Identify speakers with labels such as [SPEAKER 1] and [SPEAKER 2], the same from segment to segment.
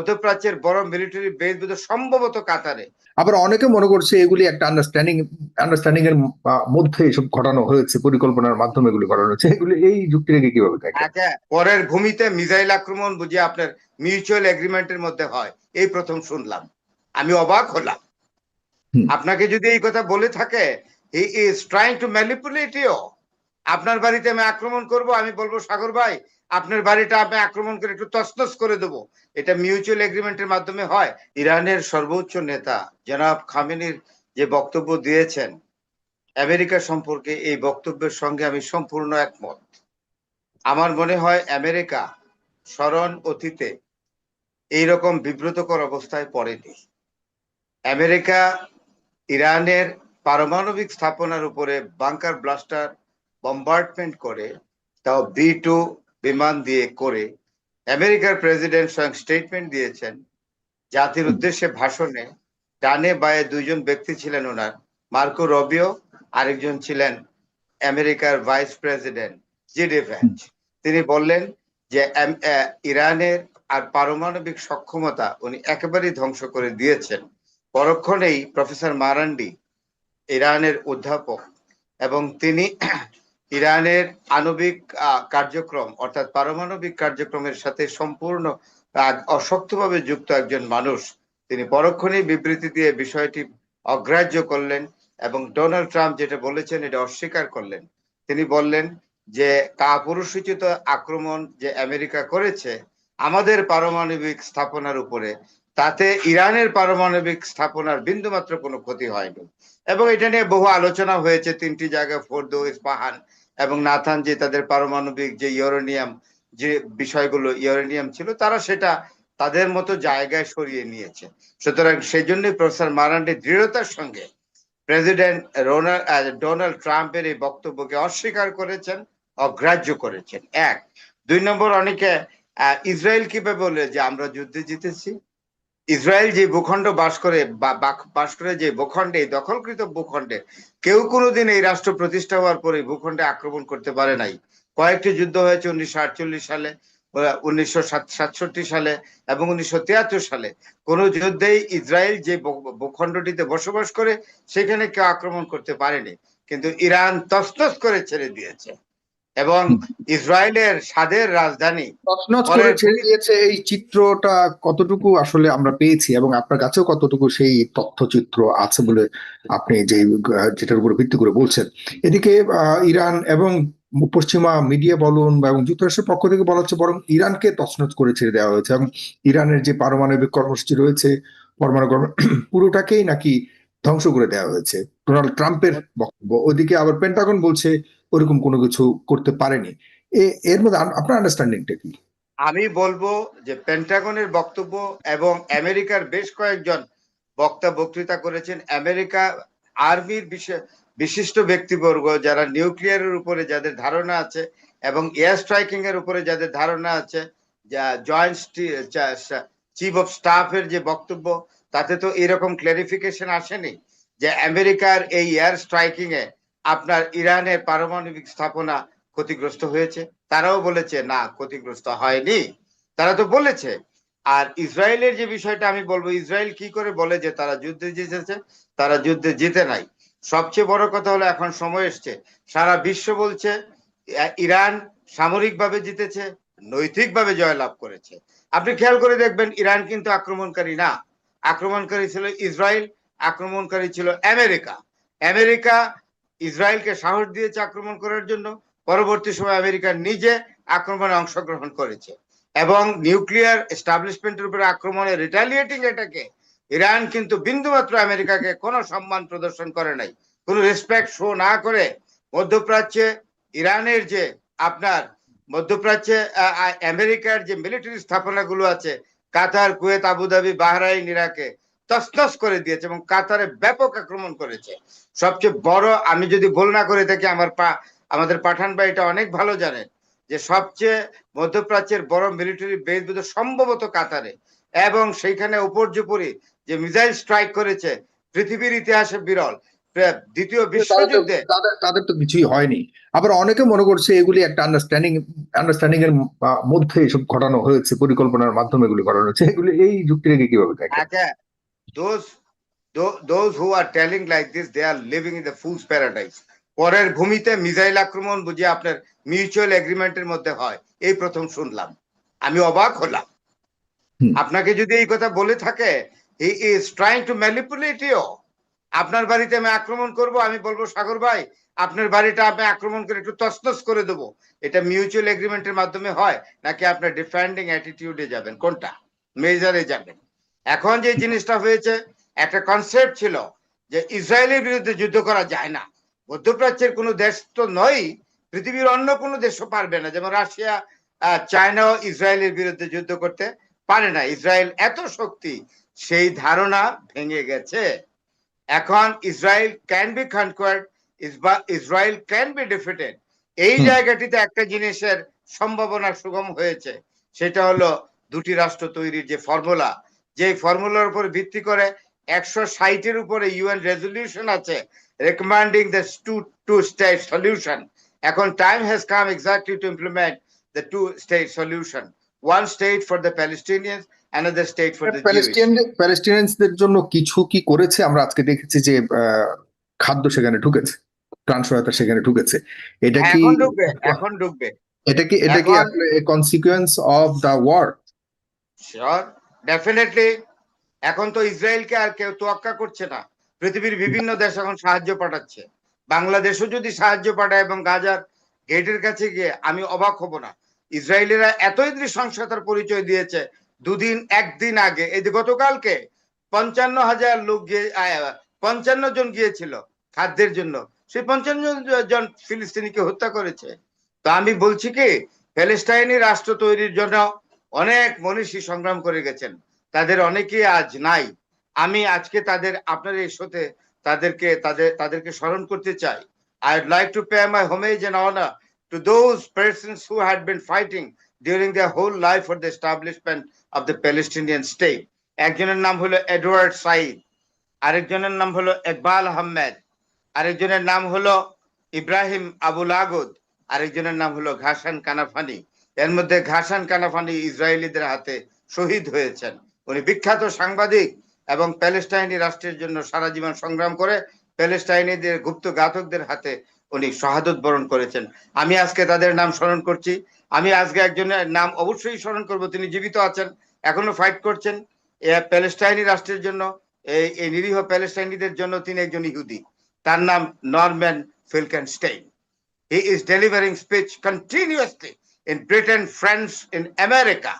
[SPEAKER 1] মধ্যপ্রাচ্যের বড় military base বোধ সম্ভবত কাতারে।
[SPEAKER 2] আবার অনেকে মনে করছে এগুলি একটা আন্ডারস্ট্যান্ডিং আন্ডারস্ট্যান্ডিং এর মধ্যে এসব ঘটানো হয়েছে পরিকল্পনার মাধ্যমে এগুলি ঘটানো হয়েছে। এগুলি এই যুক্তিটাকে কীভাবে দেখেন
[SPEAKER 1] একে পরের ভূমিতে মিসাইল আক্রমণ বুঝি আপনার মিউচুয়াল এগ্রিমেন্টের মধ্যে হয়। এই প্রথম শুনলাম। আমি অবাক হলাম। আপনাকে যদি এই কথা বলে থাকে he is trying to manipulate you. আপনার বাড়িতে আমি আক্রমণ করব আমি বলব সাগর ভাই আপনার বাড়িটা আমি আক্রমণ করে একটু তসতস করে দেবো। এটা মিউচুয়াল এগ্রিমেন্টের মাধ্যমে হয়। ইরানের সর্বোচ্চ নেতা জনাব খামেনির যে বক্তব্য দিয়েছেন, আমেরিকা সম্পর্কে এই বক্তব্যের সঙ্গে আমি সম্পূর্ণ একমত। আমার মনে হয় আমেরিকা স্মরণ অতীতে এইরকম বিব্রতকর অবস্থায় পড়েনি। আমেরিকা ইরানের পারমাণবিক স্থাপনার উপরে বাংকার ব্লাস্টার বম্বার্ডমেন্ট করে, তাও বি টু বিমান দিয়ে করে আমেরিকার প্রেসিডেন্ট স্বয়ং স্টেটমেন্ট দিয়েছেন। জাতির উদ্দেশ্যে ভাষণে ডানে বায়ে দুইজন ব্যক্তি ছিলেন ওনার, মার্কো রবিও, আরেকজন ছিলেন আমেরিকার ভাইস প্রেসিডেন্ট জিডি ভ্যান্স তিনি বললেন যে ইরানের আর পারমাণবিক সক্ষমতা উনি একেবারেই ধ্বংস করে দিয়েছেন। পরক্ষণেই প্রফেসর মারান্ডি ইরানের অধ্যাপক এবং তিনি ইরানের আণবিক কার্যক্রম অর্থাৎ পারমাণবিক কার্যক্রমের সাথে সম্পূর্ণ অশক্তভাবে যুক্ত একজন মানুষ। তিনি পরক্ষণেই বিবৃতি দিয়ে বিষয়টি অগ্রাহ্য করলেন এবং ডোনাল্ড ট্রাম্প যেটা বলেছেন এটা অস্বীকার করলেন। তিনি বললেন যে কাপুরুষোচিত আক্রমণ যে আমেরিকা করেছে, আমাদের পারমাণবিক স্থাপনার উপরে, তাতে ইরানের পারমাণবিক স্থাপনার বিন্দুমাত্র কোনো ক্ষতি হয়নি। এবং এটা নিয়ে বহু আলোচনা হয়েছে, তিনটি জায়গায় ফোর্দো ইস্পাহান এবং নাথান যে তাদের পারমাণবিক যে ইউরেনিয়াম যে বিষয়গুলো ইউরেনিয়াম ছিল, তারা সেটা তাদের মতো জায়গায় সরিয়ে নিয়েছে। সুতরাং সেই জন্যই প্রফেসর মারান্ডি দৃঢ়তার সঙ্গে প্রেসিডেন্ট ডোনাল্ড ট্রাম্পের এই বক্তব্যকে অস্বীকার করেছেন, অগ্রাহ্য করেছেন। এক, দুই নম্বর, অনেকে ইসরায়েল কীভাবে বলে যে আমরা যুদ্ধে জিতেছি? ইসরায়েল যে ভূখণ্ড বাস করে বাস করে যে ভূখণ্ডে দখলকৃত ভূখণ্ডে, কেউ কোনোদিন এই রাষ্ট্র প্রতিষ্ঠা হওয়ার পরে ভূখণ্ডে আক্রমণ করতে পারে নাই। কয়েকটি যুদ্ধ হয়েছে উনিশশো আটচল্লিশ সালে উনিশশো সাতষট্টি সালে এবং উনিশশো তিয়াত্তর সালে। কোন যুদ্ধেই ইসরায়েল যে ভূখণ্ডটিতে বসবাস করে, সেখানে কেউ আক্রমণ করতে পারেনি। কিন্তু ইরান তস্তস করে ছেড়ে দিয়েছে। এবং ইসরায়েলের স্বাদের রাজধানী।
[SPEAKER 2] দিয়েছে এই চিত্রটা কতটুকু আসলে আমরা পেয়েছি এবং আপনার কাছেও কতটুকু সেই তথ্যচিত্র আছে বলে আপনি যে যেটার উপর ভিত্তি করে বলছেন। এদিকে ইরান এবং পশ্চিমা মিডিয়া বলুন বা এবং যুক্তরাষ্ট্রের পক্ষ থেকে বলা হচ্ছে বরং ইরানকে তছনছ করে ছেড়ে দেওয়া হয়েছে এবং ইরানের যে পারমাণবিক কর্মসূচি রয়েছে পরমাণু পুরোটাকেই নাকি ধ্বংস করে দেওয়া হয়েছে। ডোনাল্ড ট্রাম্পের বক্তব্য। ওদিকে আবার পেন্টাগন বলছে ওরকম কোনো কিছু করতে পারেনি। এর মধ্যে আপনার আন্ডারস্ট্যান্ডিংটা কি?
[SPEAKER 1] আমি বলব যে পেন্টাগনের বক্তব্য এবং আমেরিকার বেশ কয়েকজন বক্তা বক্তৃতা করেছেন। আমেরিকা আর্মির বিশে- বিশিষ্ট ব্যক্তিবর্গ যারা নিউক্লিয়ারের উপরে যাদের ধারণা আছে এবং এয়ার স্ট্রাইকিং এর উপরে যাদের ধারণা আছে, যা জয়েন্ট চিফ অফ স্টাফের যে বক্তব্য, তাতে তো এরকম ক্লারিফিকেশন আসেনি যে আমেরিকার এই এয়ার স্ট্রাইকিং এ আপনার ইরানের পারমাণবিক স্থাপনা ক্ষতিগ্রস্ত হয়েছে। তারাও বলেছে, না, ক্ষতিগ্রস্ত হয়নি। তারা তো বলেছে। আর ইসরায়েলের যে বিষয়টা আমি বলব, ইসরায়েল কি করে বলে যে তারা যুদ্ধে জিতেছে, তারা যুদ্ধে জিতে নাই। সবচেয়ে বড় কথা হলো, এখন সময় এসছে। সারা বিশ্ব বলছে ইরান সামরিকভাবে জিতেছে, নৈতিকভাবে জয়লাভ করেছে। আপনি খেয়াল করে দেখবেন, ইরান কিন্তু আক্রমণকারী না। আক্রমণকারী ছিল ইসরায়েল, আক্রমণকারী ছিল আমেরিকা। আমেরিকা ইসরায়েলকে সাহস দিয়েছে আক্রমণ করার জন্য। পরবর্তী সময় আমেরিকা নিজে আক্রমণে অংশগ্রহণ করেছে এবং নিউক্লিয়ার এস্টাবলিশমেন্টের উপরে আক্রমণে রিটালিয়েটিং এটাকে ইরান কিন্তু বিন্দুমাত্র আমেরিকাকে কোনো সম্মান প্রদর্শন করে নাই। কোনো রেসপেক্ট শো না করে মধ্যপ্রাচ্যে ইরানের যে আপনার মধ্যপ্রাচ্যে আমেরিকার যে মিলিটারি স্থাপনাগুলো আছে, কাতার, কুয়েত, আবুধাবি, বাহরাইন, ইরাকে তসতস করে দিয়েছে এবং কাতারে ব্যাপক আক্রমণ করেছে। সবচেয়ে বড় আমি যদি ভুল না করে থাকি আমার পা আমাদের পাঠান ভাই এটা অনেক ভালো জানেন যে সবচেয়ে মধ্যপ্রাচ্যের বড় মিলিটারি বেস বোধ সম্ভবত কাতারে এবং সেইখানে উপর্যুপরি যে মিসাইল স্ট্রাইক করেছে পৃথিবীর ইতিহাসে বিরল। দ্বিতীয় বিশ্বযুদ্ধে
[SPEAKER 2] তাদের তো কিছুই হয়নি। আবার অনেকে মনে করছে এগুলি একটা আন্ডারস্ট্যান্ডিং আন্ডারস্ট্যান্ডিং এর মধ্যে এসব ঘটানো হয়েছে পরিকল্পনার মাধ্যমে এগুলি ঘটানো হয়েছে। এগুলি এই যুক্তিটাকে কীভাবে দেখেন
[SPEAKER 1] Again, those tho- those who are telling like this, they are living in the fool's paradise. পরের ভূমিতে মিসাইল আক্রমণ বুঝে আপনার মিউচুয়াল এগ্রিমেন্টের মধ্যে হয়। এই প্রথম শুনলাম। আমি অবাক হলাম। আপনাকে যদি এই কথা বলে থাকে he is trying to manipulate you. আপনার বাড়িতে আমি আক্রমণ করব আমি বলব সাগর ভাই আপনার বাড়িটা আমি আক্রমণ করে একটু তছনছ করে দেবো। এটা মিউচুয়াল এগ্রিমেন্টের মাধ্যমে হয় নাকি আপনার ডিফেন্ডিং অ্যাটিটিউডে যাবেন? কোনটা? মেজারে যাবেন। এখন যে জিনিসটা হয়েছে একটা কনসেপ্ট ছিল যে ইসরায়েলের বিরুদ্ধে যুদ্ধ করা যায় না। মধ্যপ্রাচ্যের কোনো দেশ তো নয় পৃথিবীর অন্য কোনো দেশও পারবে না। যেমন রাশিয়া চায়নাও ইসরায়েলের বিরুদ্ধে যুদ্ধ করতে পারে না। ইসরায়েল এত শক্তি সেই ধারণা ভেঙে গেছে। এখন Israel can be conquered Israel can be defeated এই জায়গাটিতে একটা জিনিসের সম্ভাবনা সুগম হয়েছে। সেটা হলো দুটি রাষ্ট্র তৈরির যে ফর্মুলা যে ফর্মুলার উপর ভিত্তি করে একশো ষাটের উপরে ইউএন রেজলিউশন আছে recommending the two two state solution এখন time has come exactly to implement the two state solution one state for the Palestinians another state for the
[SPEAKER 2] Palestinian প্যালেস্টিনিয়ানসদের জন্য কিছু কি করেছে? আমরা আজকে দেখেছি যে খাদ্য সেখানে ঢুকেছে ত্রাণ সহায়তা সেখানে ঢুকেছে। এটা কি
[SPEAKER 1] এখন ঢুকবে এখন ঢুকবে।
[SPEAKER 2] এটা কি এটা কি consequence of the war
[SPEAKER 1] sure definitely এখন তো ইসরায়েলকে আর কেউ তোয়াক্কা করছে না। পৃথিবীর বিভিন্ন দেশ এখন সাহায্য পাঠাচ্ছে। বাংলাদেশও যদি সাহায্য পাঠায় এবং গাজার গেটের কাছে গিয়ে, আমি অবাক হব না। ইসরায়েলিরা এতই নৃশংসতার পরিচয় দিয়েছে দুদিন, একদিন আগে। এই যে গতকালকে পঞ্চান্ন হাজার লোক গিয়ে পঞ্চান্ন জন গিয়েছিল খাদ্যের জন্য। সেই পঞ্চান্ন জন ফিলিস্তিনিকে হত্যা করেছে। তো আমি বলছি কি প্যালেস্টাইনি রাষ্ট্র তৈরির জন্য অনেক মনীষী সংগ্রাম করে গেছেন। তাদের অনেকেই আজ নাই। আমি আজকে তাদের, আপনার এই শোতে তাদেরকে, তাদের, তাদেরকে স্মরণ করতে চাই। I like to pay my homage and honour to those persons who had been fighting during the whole life for the establishment of the Palestinian state একজনের নাম হলো এডওয়ার্ড সাইদ আরেকজনের নাম হলো ইকবাল আহমেদ, আরেকজনের নাম হলো ইব্রাহিম আবুল আগদ, আরেকজনের নাম হলো ঘাসান কানাফানি। এর মধ্যে ঘাসান কানাফানি ইসরায়েলিদের হাতে শহীদ হয়েছেন। উনি বিখ্যাত সাংবাদিক এবং প্যালেস্টাইনি রাষ্ট্রের জন্য সারা জীবন সংগ্রাম করে প্যালেস্টাইনিদের গুপ্ত ঘাতকদের হাতে উনি শাহাদত বরণ করেছেন। আমি আজকে তাদের নাম স্মরণ করছি। আমি আজকে একজনের নাম অবশ্যই স্মরণ করব। তিনি জীবিত আছেন, এখনও ফাইট করছেন। প্যালেস্টাইনি রাষ্ট্রের জন্য এই নিরীহ প্যালেস্টাইনিদের জন্য তিনি একজন ইহুদি। তার নাম Norman Finkelstein. He is delivering speech continuously in Britain, France, in America,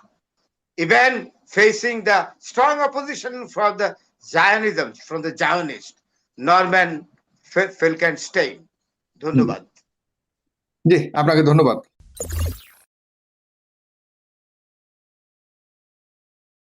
[SPEAKER 1] even facing the strong opposition from the Zionism, from the Zionist, Norman Filkenstein. ধন্যবাদ
[SPEAKER 2] জি আপনাকে ধন্যবাদ